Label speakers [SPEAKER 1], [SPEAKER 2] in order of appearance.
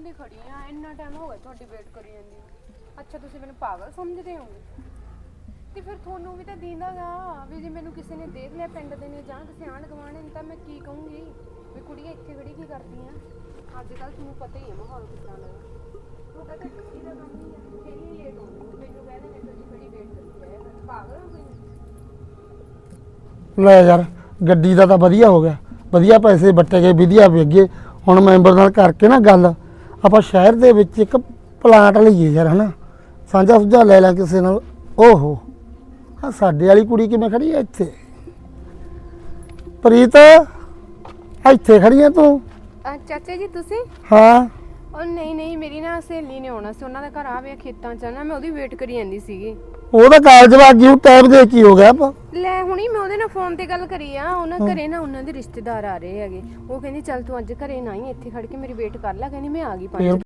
[SPEAKER 1] ਦੀ ਖੜੀ ਆ, ਇੰਨਾ ਟਾਈਮ ਹੋ ਗਿਆ ਤੁਹਾਡੀ ਵੇਟ ਕਰੀ ਜਾਂਦੀ ਨੂੰ। ਅੱਛਾ, ਤੁਸੀਂ ਮੈਨੂੰ ਪਾਗਲ ਸਮਝਦੇ ਹੋਗੇ। ਤੇ ਫਿਰ ਤੁਹਾਨੂੰ ਵੀ ਤਾਂ ਦੀਂਦਾਗਾ ਵੀ ਜੇ ਮੈਨੂੰ ਕਿਸੇ ਨੇ ਦੇਖ ਲਿਆ ਪਿੰਡ ਦੇ ਨੇ ਜਾਂ ਕਿਸੇ ਆਂਢ ਗੁਆਂਢ ਨੇ, ਤਾਂ ਮੈਂ ਕੀ ਕਹੂੰਗੀ? ਵੀ ਕੁੜੀਆਂ ਇੱਥੇ ਖੜੀ ਕੀ ਕਰਦੀਆਂ? ਅੱਜ ਕੱਲ ਤੁਹਾਨੂੰ ਪਤਾ ਹੀ ਹੈ ਮਾਹੌਲ ਕਿੱਦਾਂ ਦਾ। ਹੈ। ਉਹ ਕਹਿੰਦਾ ਦਾ ਕੰਮ ਨਹੀਂ ਹੈ ਕਿੰਨੀ ਲੇਟ ਹੋ ਮੈਨੂੰ ਕਹਿੰਦੇ ਨੇ ਤੁਸੀਂ ਬੜੀ ਵੇਟ ਕਰੀ ਹੈ। ਪਾਗਲ ਹੋ ਗਈ
[SPEAKER 2] ਲੈ ਯਾਰ, ਗੱਡੀ ਦਾ ਤਾਂ ਵਧੀਆ ਹੋ ਗਿਆ। ਵਧੀਆ ਪੈਸੇ ਵੱਟੇ ਗਏ, ਵਧੀਆ ਵੇਗੇ ਹੁਣ ਮੈਂਬਰ ਨਾਲ ਕਰਕੇ ਨਾ ਗੱਲ। ਆਪਾਂ ਸ਼ਹਿਰ ਦੇ ਵਿੱਚ ਇੱਕ ਪਲਾਂਟ ਲਈਏ ਯਾਰ ਹਨਾ? ਸਾਂਝਾ ਸੁਝਾ ਲੈ ਲੈ ਕਿਸੇ ਨਾਲ। ਓਹੋ ਆ ਸਾਡੇ ਵਾਲੀ ਕੁੜੀ ਕਿਵੇਂ ਖੜੀ ਐ ਇੱਥੇ? ਪ੍ਰੀਤ ਇੱਥੇ ਖੜੀ ਐ ਤੂੰ?
[SPEAKER 1] ਚਾਚਾ ਜੀ ਤੁਸੀਂ?
[SPEAKER 2] ਹਾਂ।
[SPEAKER 1] ਉਹ ਨਹੀਂ ਨਹੀਂ ਮੇਰੀ ਨਾ ਸਹੇਲੀ ਨੇ ਆਉਣਾ ਸੀ। ਉਹਨਾਂ ਦਾ ਘਰ ਆਵੇ ਖੇਤਾਂ ਚ। ਆ ਨਾ ਮੈਂ ਉਹਦੀ ਵੇਟ ਕਰੀ ਜਾਂਦੀ ਸੀਗੀ।
[SPEAKER 2] ਉਹਦਾ ਕਾਲਜ ਵਾਗੀ ਉਹ ਟਾਈਮ ਦੇ ਕੀ ਹੋ ਗਿਆ ਆਪਾਂ।
[SPEAKER 1] ਲੈ ਹੁਣੀ ਮੈਂ ਉਹਦੇ ਨਾਲ ਫੋਨ ਤੇ ਗੱਲ ਕਰੀ ਆ ਉਹਨਾਂ ਘਰੇ ਨਾ ਉਹਨਾਂ ਦੇ ਰਿਸ਼ਤੇਦਾਰ ਆ ਰਹੇ ਹੈਗੇ। ਉਹ ਕਹਿੰਦੀ ਚੱਲ ਤੂੰ ਅੱਜ ਘਰੇ ਨਾ ਹੀ ਇੱਥੇ ਖੜ ਕੇ ਮੇਰੀ ਵੇਟ ਕਰ ਲੈ। ਕਹਿੰਦੀ ਮੈਂ ਆ ਗਈ ਪੰਜ